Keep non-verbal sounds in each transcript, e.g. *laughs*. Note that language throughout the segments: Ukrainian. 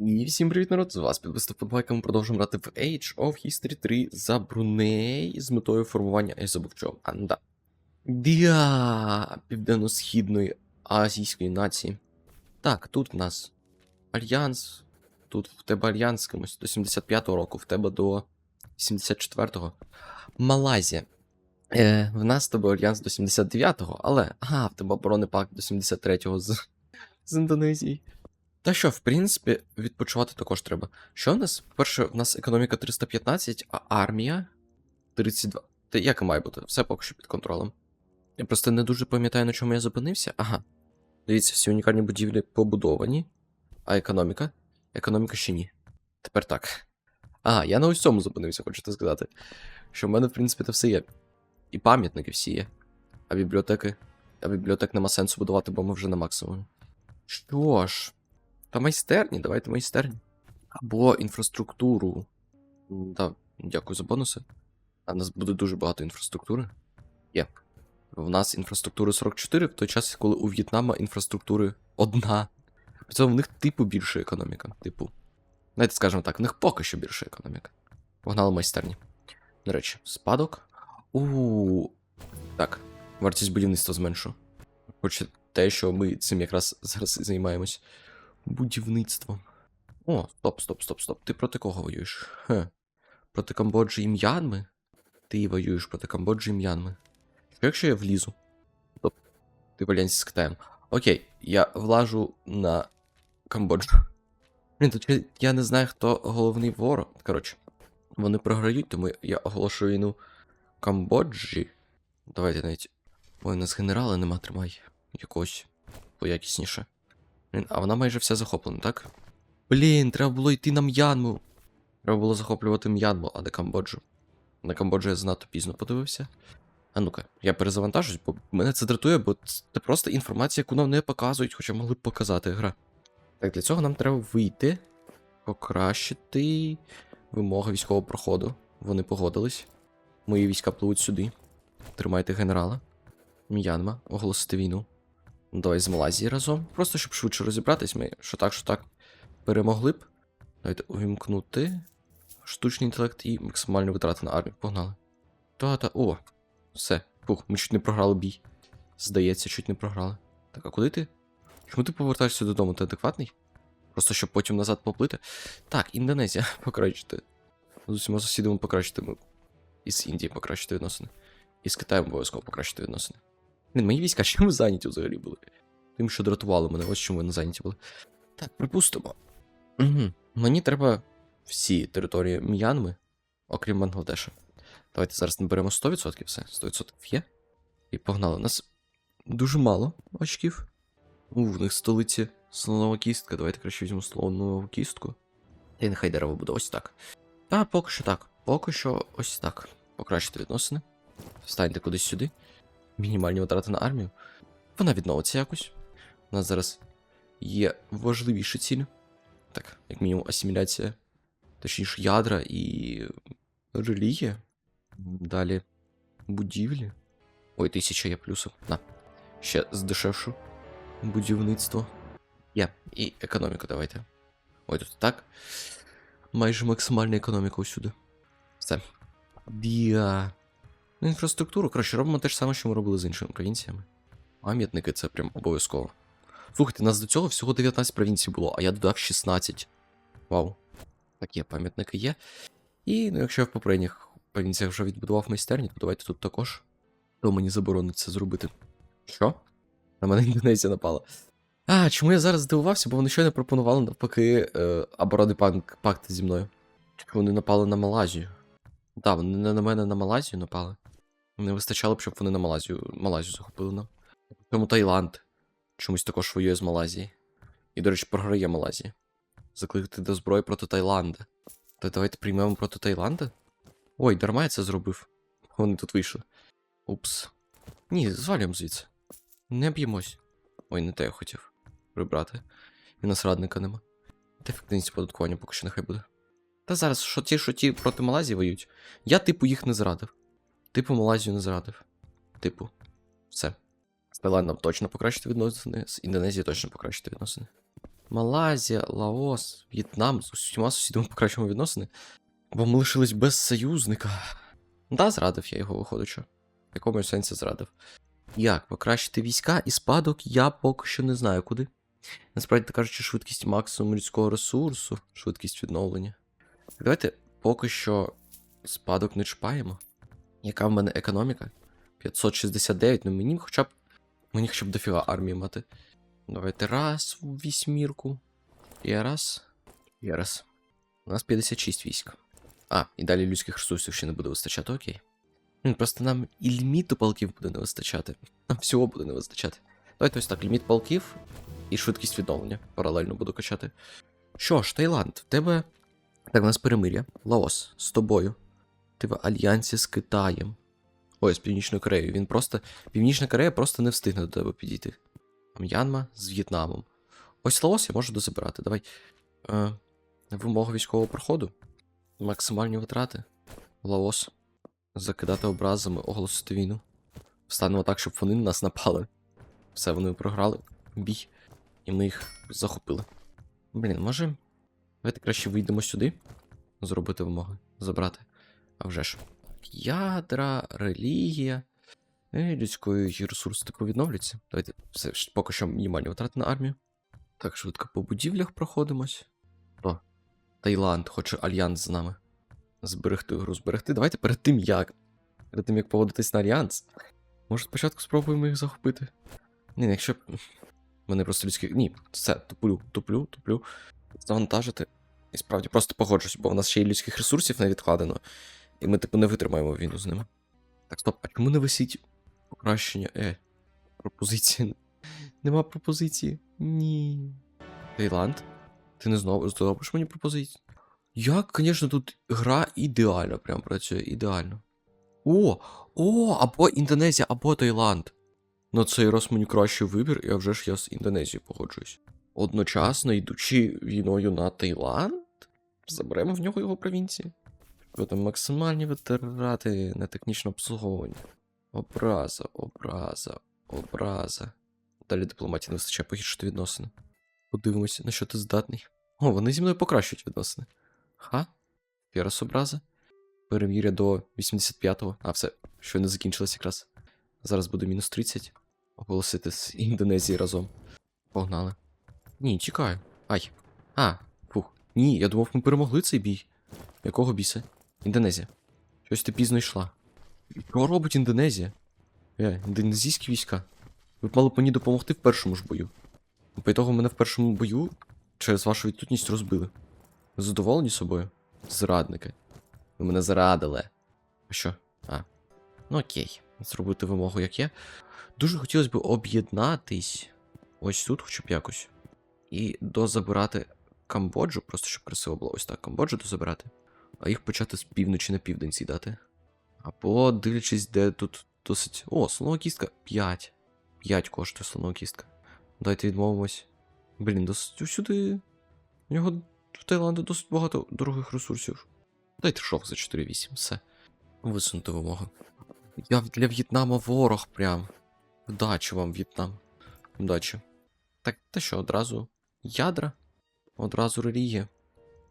І всім привіт, народ! З вас підвистав подбайка. Ми продовжуємо грати в Age of History 3 за Бруней з метою формування. Я забув чого. А, ну. Діа Південно-Східної азійської нації. Так, тут в нас Альянс. Тут в тебе Альянс кимось до 75-го року, в тебе до 74-го. Малайзія. Е, в нас з тобою Альянс до 79-го, але. Ага, в тебе оборонний пакт до 73-го з, з Індонезії. Та що, в принципі, відпочивати також треба. Що в нас? По-перше, в нас економіка 315, а армія 32. Та як і має бути? Все поки що під контролем. Я просто не дуже пам'ятаю, на чому я зупинився. Ага. Дивіться, всі унікальні будівлі побудовані. А економіка? Економіка ще ні. Тепер так. А, я на ось цьому зупинився, хочете сказати. Що в мене, в принципі, це все є. І пам'ятники всі є. А бібліотеки. А бібліотек нема сенсу будувати, бо ми вже на максимумі. Що ж. Та майстерні, давайте майстерні. Або інфраструктуру. М, дякую за бонуси. А в нас буде дуже багато інфраструктури. Є. В нас інфраструктури 44, в той час, коли у В'єтнама інфраструктури одна. При цьому в них типу більша економіка. Типу. Давайте скажемо так, в них поки що більша економіка. Погнали майстерні. До речі, спадок. У. Так, вартість будівництва зменшу. Хоч те, що ми цим якраз зараз і займаємось. Будівництвом. О, стоп, стоп, стоп, стоп. Ти проти кого воюєш? Хе. Проти Камбоджі і М'янми? Ти воюєш проти Камбоджі і М'янми. Що якщо я влізу? Тобто, ти в альянсі з Китаєм. Окей, я влажу на Камбоджу. Блін, тут я не знаю, хто головний ворог. Коротше, вони програють, тому я оголошую війну Камбоджі. Давайте навіть. Ой, у нас генерала нема, тримай. Якогось поякісніше. А вона майже вся захоплена, так? Блін, треба було йти на М'янму. Треба було захоплювати М'янму, а не Камбоджу. На Камбоджу я занадто пізно подивився. А ну-ка, я перезавантажусь, бо мене це дратує, бо це просто інформація, яку нам не показують, хоча могли б показати гра. Так, для цього нам треба вийти, покращити вимоги військового проходу. Вони погодились. Мої війська пливуть сюди. Тримайте генерала. М'янма, оголосити війну. Ну, Давай з Малайзії разом. Просто щоб швидше розібратись, ми що так, що так перемогли б. Давайте увімкнути штучний інтелект і максимальні витрати на армію. Погнали. Та-та. О, все. Фух, ми чуть не програли бій. Здається, чуть не програли. Так, а куди ти? Чому ти повертаєшся додому? Ти адекватний? Просто щоб потім назад поплити. Так, Індонезія *laughs* покращити. З усіма сусідами покращити. Ми... І Індії покращити відносини. І з Китаєм обов'язково покращити відносини. Блін, мої війська чим зайняті взагалі були? Тим, що дратували мене, ось чому вони зайняті були. Так, припустимо. Угу. Мені треба всі території М'янми, окрім Бангладеша. Давайте зараз наберемо 100%, все, 100% є. І погнали. У нас дуже мало очків. У, в них столиці слонова кістка. Давайте краще візьмемо слонову кістку. І нехай дерево буде ось так. Та поки що так. Поки що ось так. Покращити відносини. Встаньте кудись сюди. Мінімальні витрати на армію. Вона відновиться якось. У нас зараз є важливіші цілі. Так, як мінімум, асиміляція. Точніше, ядра і релігія. Далі будівлі. Ой, тисяча є плюсом. На. Ще здешевшу. Будівництво. Є. І економіка, давайте. Ой, тут так. Майже максимальна економіка усюди. Все. Діа. Ну, інфраструктуру, коротше, робимо те ж саме, що ми робили з іншими провінціями. Пам'ятники це прям обов'язково. Слухайте, нас до цього всього 19 провінцій було, а я додав 16. Вау. Такі пам'ятники є. І ну, якщо я в попередніх провінціях вже відбудував майстерні, то давайте тут також. То мені заборонить це зробити. Що? На мене *laughs* Індонезія напала. А, чому я зараз здивувався, бо вони щойно пропонували навпаки е, оборонний пак- пакт зі мною. Вони напали на Малазію? Так, вони не на мене на Малазію напали. Не вистачало б, щоб вони на Малазію, Малазію захопили нам. Тому Таїланд чомусь також воює з Малазії. І, до речі, програє Малазія. Закликати до зброї проти Таїланда. То давайте приймемо проти Таїланда? Ой, дарма я це зробив. Вони тут вийшли. Упс. Ні, звалюємо звідси. Не б'ємось. Ой, не те я хотів прибрати. І нас радника нема. Та ефективність податкування поки що нехай буде. Та зараз, що ті, що ті проти Малайзії воюють. Я, типу, їх не зрадив. Типу, Малайзію не зрадив. Типу, все. З Таїландом точно покращити відносини, з Індонезією точно покращити відносини. Малайзія, Лаос, В'єтнам з усіма сусідами покращимо відносини. Бо ми лишились без союзника. Да, зрадив я його, виходить, що. В якому сенсі зрадив. Як покращити війська і спадок я поки що не знаю куди. Насправді кажучи, швидкість максимум людського ресурсу, швидкість відновлення. Давайте поки що спадок не чіпаємо. Яка в мене економіка? 569, ну мені хоча б. Мені хоча б дофіга армії мати. Давайте раз в вісьмірку. І раз. І раз. У нас 56 військ. А, і далі людських ресурсів ще не буде вистачати, окей. Просто нам і ліміту полків буде не вистачати. Нам всього буде не вистачати. Давайте ось так, ліміт полків і швидкість відновлення. Паралельно буду качати. Що ж, Таїланд, в тебе. Так, у нас перемир'я. Лаос з тобою. Ти в альянсі з Китаєм. Ой, з Північною Кореєю. Він просто. Північна Корея просто не встигне до тебе підійти. М'янма з В'єтнамом. Ось Лаос я можу дозабирати. Давай. Е, вимога військового проходу. Максимальні витрати. Лаос. Закидати образами, оголосити війну. Встанемо так, щоб вони на нас напали. Все, вони програли. Бій. І ми їх захопили. Блін, може. Давайте краще вийдемо сюди. Зробити вимоги. Забрати. А вже ж. Ядра, релігія. І людської ресурси типу відновляться. Давайте все ж поки що мінімальні витрати на армію. Так, швидко по будівлях проходимось. О, Таїланд хоче альянс з нами. Зберегти гру, зберегти. Давайте перед тим як. Перед тим як поводитись на альянс. Може, спочатку спробуємо їх захопити. Ні, якщо. Мене просто людські. Ні, все, туплю, туплю, туплю. Завантажити. І справді просто погоджусь, бо в нас ще й людських ресурсів не відкладено. І ми, типу, не витримаємо війну з ними. Так, стоп, а чому не висить покращення? Е. Пропозиції. Нема пропозиції. Ні. Таїланд? Ти не знову зробиш мені пропозицію? Як, звісно, тут гра ідеально прям працює, ідеально. О! О, або Індонезія, або Таїланд. На цей раз мені кращий вибір, і вже ж я з Індонезією погоджуюсь. Одночасно, йдучи війною на Таїланд, заберемо в нього його провінції. Що максимальні витрати на технічне обслуговування. Образа, образа, образа. Далі дипломатії не вистачає погіршити відносини. Подивимося, на що ти здатний. О, вони зі мною покращують відносини. Ха? Раз образа. Переміря до 85-го. А, все, що не закінчилось якраз. Зараз буде мінус 30. Оголосити з Індонезії разом. Погнали. Ні, чекаю. Ай. А, фух. Ні, я думав, ми перемогли цей бій. Якого біса? Індонезія. Щось ти пізно йшла. Що робить Індонезія? Е, індонезійські війська. Ви б мали б мені допомогти в першому ж бою. По ітогу мене в першому бою через вашу відсутність розбили. Ви задоволені собою? Зрадники. Ви мене зрадили. А що? А. Ну окей. Зробити вимогу, як є. Дуже хотілося б об'єднатись ось тут, хоча б якось. І дозабирати Камбоджу, просто щоб красиво було ось так Камбоджу дозабирати. А їх почати з півночі на південь з'їдати. Або дивлячись, де тут досить. О, слонова кістка 5. 5 коштує слонова кістка. Давайте відмовимось. Блін, досить усюди. У нього в Таїланді досить багато дорогих ресурсів. Дайте шов за 4-8, все. Висунути вимогу. Я для В'єтнама ворог прям. Вдачі вам, В'єтнам. Вдачі. Так, та що, одразу ядра? Одразу релігія.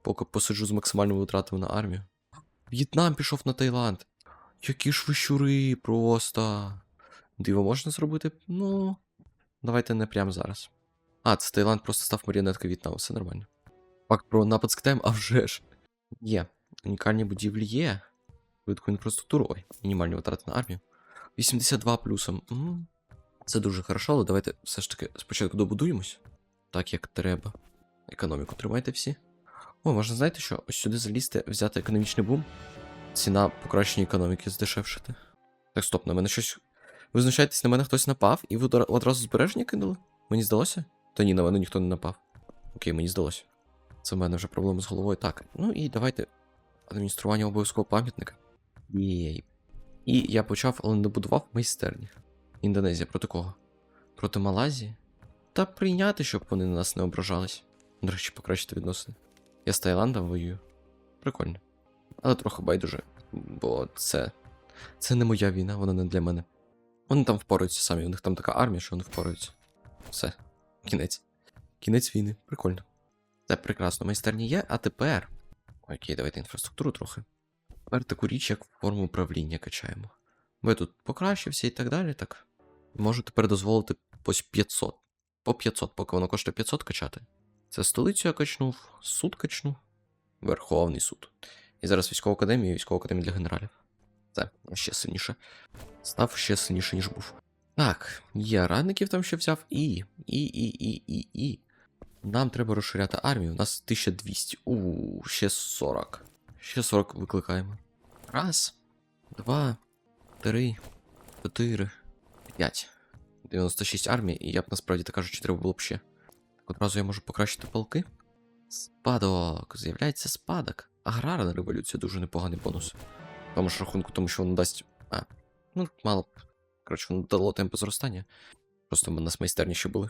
Поки посиджу з максимальними витратами на армію. В'єтнам пішов на Таїланд. Які ж ви щури, просто. Диво можна зробити? Ну. Давайте не прямо зараз. А, це Таїланд просто став маріонеткою В'єтнаму, все нормально. Факт про напад з Китаєм, а вже ж. Є. Унікальні будівлі є. Швидку інфраструктуру. Ой, мінімальні витрати на армію. 82 плюсом. М, Це дуже хорошо, але давайте все ж таки спочатку добудуємось. Так, як треба. Економіку тримайте всі. О, можна знаєте що? Ось сюди залізти, взяти економічний бум. Ціна покращення економіки здешевшити. Так, стоп, на мене щось. Ви знущаєтесь, на мене хтось напав, і ви одразу збереження кинули? Мені здалося? Та ні, на мене ніхто не напав. Окей, мені здалося. Це в мене вже проблеми з головою. Так, ну і давайте адміністрування обов'язкового пам'ятника. Єй. І я почав, але не будував майстерні. Індонезія проти кого? Проти Малайзії? Та прийняти, щоб вони на нас не ображались. До речі, покращити відносини. Я з Таїландом воюю. Прикольно. Але трохи байдуже, бо це. Це не моя війна, вона не для мене. Вони там впораються самі, у них там така армія, що вони впораються. Все, кінець. Кінець війни. Прикольно. Це прекрасно. Майстерня є, а тепер. Окей, давайте інфраструктуру трохи. Тепер таку річ, як форму управління качаємо. Ви тут покращився і так далі, так. Можу тепер дозволити ось 500. По 500, поки воно коштує 500 качати. Це столицю я качнув, суд качну. Верховний суд. І зараз військову академію і військову академію для генералів. Це ще сильніше. Став ще сильніше, ніж був. Так, я радників там ще взяв, і. І, і, і, і, і. Нам треба розширяти армію. У нас 1200. У, ще 40. Ще 40 викликаємо. Раз, два, три, чотири, п'ять. 96 армій, і я б насправді так кажучи, треба було б ще. Одразу я можу покращити полки. Спадок. З'являється спадок. Аграрна революція дуже непоганий бонус. Тому ж рахунку, тому що воно дасть. А, ну, мало. б. Коротше, воно дало темпи зростання. Просто в нас майстерні ще були.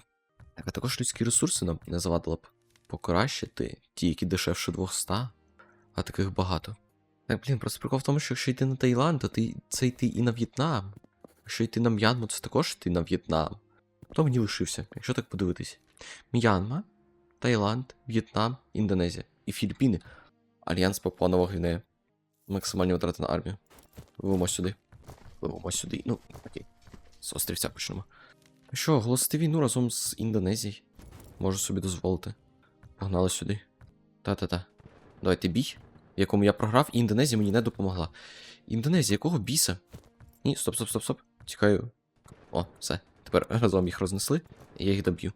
Так, а також людські ресурси нам не завадило б покращити, ті, які дешевше 200, а таких багато. Так, блін, просто прикол в тому, що якщо йти на Таїланд, то ти це йти і на В'єтнам. Якщо йти на М'янму, це також йти на В'єтнам. Хто мені лишився, якщо так подивитись. М'янма, Таїланд, В'єтнам, Індонезія і Філіппіни. Альянс Папуа Нова Гвінея. Максимальні витрати на армію. Пливемо сюди. Пливемо сюди. Ну, окей. З острівця почнемо. Що, оголосити війну разом з Індонезією? Можу собі дозволити. Погнали сюди. Та-та-та. Давайте бій, в якому я програв, і Індонезія мені не допомогла. Індонезія, якого біса? Ні, стоп, стоп, стоп, стоп. Тікаю. О, все. Тепер разом їх рознесли, і я їх доб'ю.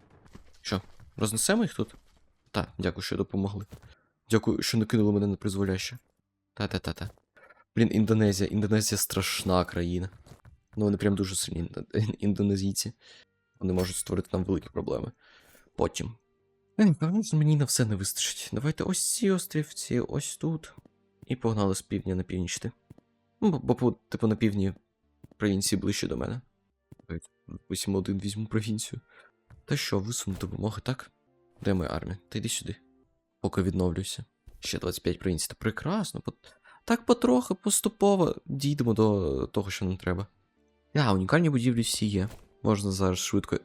Що, рознесемо їх тут? Так, дякую, що допомогли. Дякую, що не кинули мене на призволяще. Та-та-та-та. Блін, Індонезія. Індонезія страшна країна. Ну, вони прям дуже сильні індонезійці. Вони можуть створити нам великі проблеми. Потім. Е, мені на все не вистачить. Давайте ось ці острівці, ось тут. І погнали з півдня на північ ти. Ну, бо, типу, на півдні провінції ближче до мене. Давайте Візьму один, візьму провінцію. Та що, висуну допомоги, так? Де моя армія? Та йди сюди. Поки відновлюся. Ще 25 провінцій. Та прекрасно. Так потрохи, поступово дійдемо до того, що нам треба. А, унікальні будівлі всі є. Можна зараз швидко.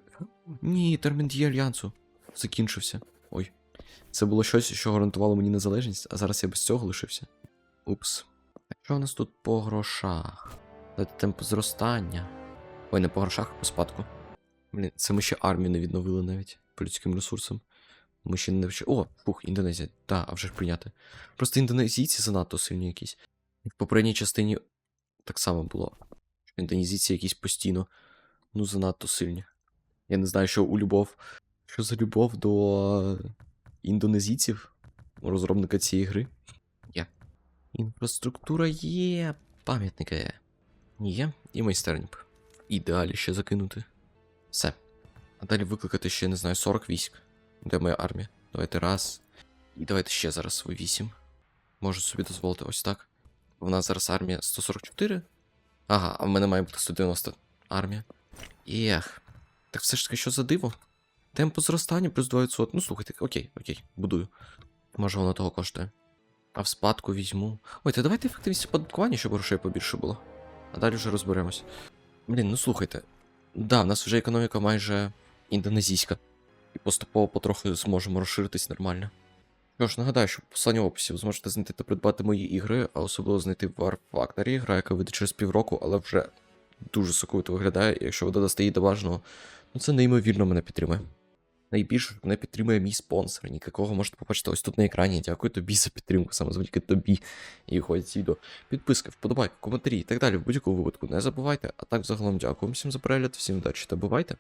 Ні, термін дії альянсу. Закінчився. Ой. Це було щось, що гарантувало мені незалежність, а зараз я без цього лишився. Упс. А що у нас тут по грошах? Дати темп зростання. Ой, не по грошах, а по спадку. Блін, це ми ще армію не відновили навіть по людським ресурсам. Ми ще не. О, фух, Індонезія. Та, а вже ж прийняти. Просто індонезійці занадто сильні якісь. В попередній частині так само було. Індонезійці якісь постійно, ну, занадто сильні. Я не знаю, що у любов. Що за любов до індонезійців, розробника цієї гри. Є. Інфраструктура є, пам'ятники є, Є. і майстерні б. Ідеалі ще закинути. Все. А далі викликати ще, не знаю, 40 військ. Де моя армія? Давайте раз. І давайте ще зараз свої 8. Можу собі дозволити ось так. У нас зараз армія 144. Ага, а в мене має бути 190 армія. Ех. Так все ж таки, що за диво? Темпо зростання плюс 200. Ну, слухайте, окей, окей, будую. Може воно того коштує. А в спадку візьму. Ой, та давайте ефективність оподаткування, щоб грошей побільше було. А далі вже розберемось. Блін, ну слухайте. Да, в нас вже економіка майже індонезійська. І поступово потрохи зможемо розширитись нормально. Що ж, нагадаю, що в посланні описі ви зможете знайти та придбати мої ігри, а особливо знайти War Factory, гра, яка вийде через півроку, але вже дуже соковито виглядає, і якщо ви додасте її до бажаного, ну це неймовірно мене підтримує. Найбільше мене підтримує мій спонсор, якого можете побачити ось тут на екрані. Дякую тобі за підтримку, саме завдяки тобі і ходять відео. Підписки, вподобайки, коментарі і так далі. В будь-якому випадку не забувайте. А так, загалом, дякую всім за перегляд, всім удачі та бувайте.